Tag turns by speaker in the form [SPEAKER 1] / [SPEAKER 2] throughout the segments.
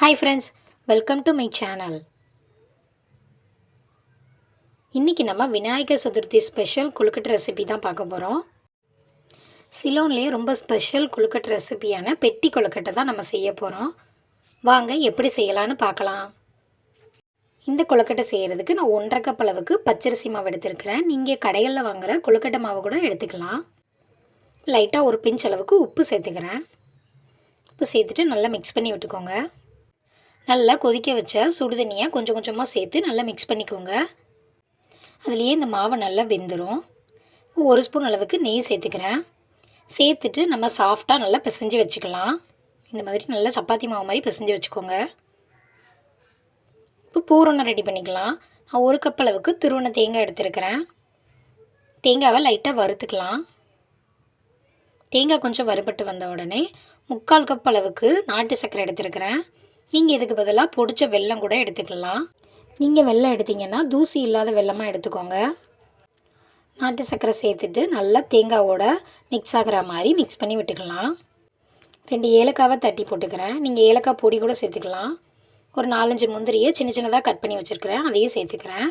[SPEAKER 1] Hi friends welcome to my channel இன்றைக்கி நம்ம Vinayagar Chathurthi special kozhukattai recipe தான் பார்க்க போகிறோம் சிலோன்லேயே ரொம்ப ஸ்பெஷல் கொழுக்கட்டை ரெசிபியான பெட்டி கொழுக்கட்டை தான் நம்ம செய்ய போகிறோம் வாங்க எப்படி செய்யலான்னு பார்க்கலாம். இந்த கொழுக்கட்டை செய்கிறதுக்கு நான் ஒன்றரை கப் அளவுக்கு பச்சரிசி மாவு எடுத்துருக்கிறேன். நீங்கள் கடைகளில் வாங்குகிற கொழுக்கட்டை மாவு கூட எடுத்துக்கலாம். லைட்டாக ஒரு பிஞ்ச் அளவுக்கு உப்பு சேர்த்துக்கிறேன். உப்பு சேர்த்துட்டு நல்லா மிக்ஸ் பண்ணி விட்டுக்கோங்க. நல்லா கொதிக்க வச்ச சுடுதண்ணியை கொஞ்சம் கொஞ்சமாக சேர்த்து நல்லா மிக்ஸ் பண்ணிக்கோங்க. அதுலேயே இந்த மாவை நல்லா வெந்துடும் ஒரு ஸ்பூன் அளவுக்கு நெய் சேர்த்துக்கிறேன். சேர்த்துட்டு நம்ம சாஃப்டாக நல்லா பிசைஞ்சு வச்சுக்கலாம். இந்த மாதிரி நல்லா சப்பாத்தி மாவு மாதிரி பிசைஞ்சு வச்சுக்கோங்க. இப்போ பூரணம் ரெடி பண்ணிக்கலாம். நான் ஒரு கப் அளவுக்கு திருவண்ண தேங்காய் எடுத்துருக்கிறேன். தேங்காவை லைட்டாக வறுத்துக்கலாம். தேங்காய் கொஞ்சம் வறுபட்டு வந்த உடனே முக்கால் கப் அளவுக்கு நாட்டு சர்க்கரை எடுத்துருக்கிறேன். நீங்கள் இதுக்கு பதிலாக பொடிச்ச வெல்லம் கூட எடுத்துக்கலாம். நீங்கள் வெல்லம் எடுத்திங்கன்னா தூசி இல்லாத வெல்லமாக எடுத்துக்கோங்க. நாட்டு சர்க்கரை சேர்த்துட்டு நல்லா தேங்காவோட மிக்ஸ் ஆகிற மாதிரி மிக்ஸ் பண்ணி விட்டுக்கலாம். ரெண்டு ஏலக்காவை தட்டி போட்டுக்கிறேன். நீங்கள் ஏலக்காய் பொடி கூட சேர்த்துக்கலாம். ஒரு நாலஞ்சு முந்திரியை சின்ன சின்னதாக கட் பண்ணி வச்சுருக்கிறேன். அதையும் சேர்த்துக்கிறேன்.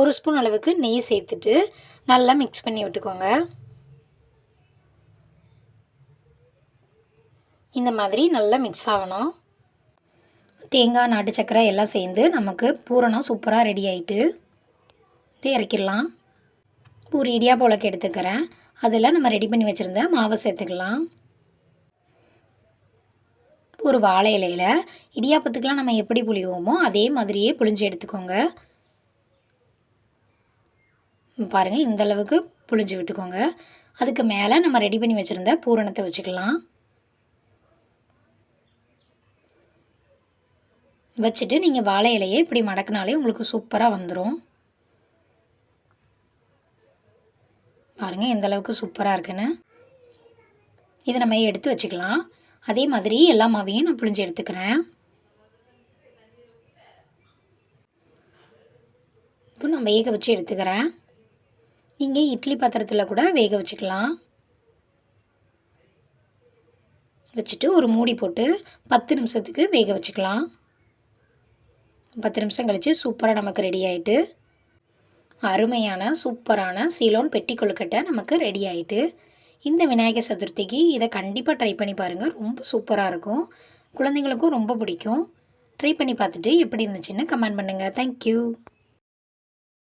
[SPEAKER 1] ஒரு ஸ்பூன் அளவுக்கு நெய் சேர்த்துட்டு நல்லா மிக்ஸ் பண்ணி விட்டுக்கோங்க. இந்த மாதிரி நல்லா மிக்ஸ் ஆகணும். தேங்காய் நாட்டு சக்கரை எல்லாம் சேர்ந்து நமக்கு பூரணம் சூப்பராக ரெடி ஆகிட்டு இது இறக்கிடலாம். ஒரு இடியா போலக்கு எடுத்துக்கிறேன். அதில் நம்ம ரெடி பண்ணி வச்சுருந்த மாவை சேர்த்துக்கலாம். ஒரு வாழை இலையில் இடியாப்பத்துக்கெலாம் நம்ம எப்படி புளிவோமோ அதே மாதிரியே புளிஞ்சு எடுத்துக்கோங்க. பாருங்கள் இந்தளவுக்கு புளிஞ்சு விட்டுக்கோங்க. அதுக்கு மேலே நம்ம ரெடி பண்ணி வச்சுருந்த பூரணத்தை வச்சுக்கலாம். வச்சுட்டு நீங்கள் வாழை இலையை இப்படி மடக்கினாலே உங்களுக்கு சூப்பராக வந்துடும் பாருங்கள் எந்த அளவுக்கு சூப்பராக இருக்குன்னு. இதை நம்ம எடுத்து வச்சுக்கலாம். அதே மாதிரி எல்லா மாவையும் நான் புளிஞ்சு எடுத்துக்கிறேன். இப்போ நான் வேக வச்சு எடுத்துக்கிறேன். நீங்கள் இட்லி பாத்திரத்தில் கூட வேக வச்சுக்கலாம். வச்சுட்டு ஒரு மூடி போட்டு பத்து நிமிஷத்துக்கு வேக வச்சுக்கலாம். பத்து நிமிஷம் கழித்து சூப்பராக நமக்கு ரெடி ஆகிட்டு அருமையான சூப்பரான சீலோன் பெட்டி கொழுக்கட்டை நமக்கு ரெடி ஆகிட்டு இந்த விநாயகர் சதுர்த்திக்கு இதை கண்டிப்பாக ட்ரை பண்ணி பாருங்கள் ரொம்ப சூப்பராக இருக்கும். குழந்தைங்களுக்கும் ரொம்ப பிடிக்கும். ட்ரை பண்ணி பார்த்துட்டு எப்படி இருந்துச்சுன்னு கமெண்ட் பண்ணுங்கள் தேங்க்யூ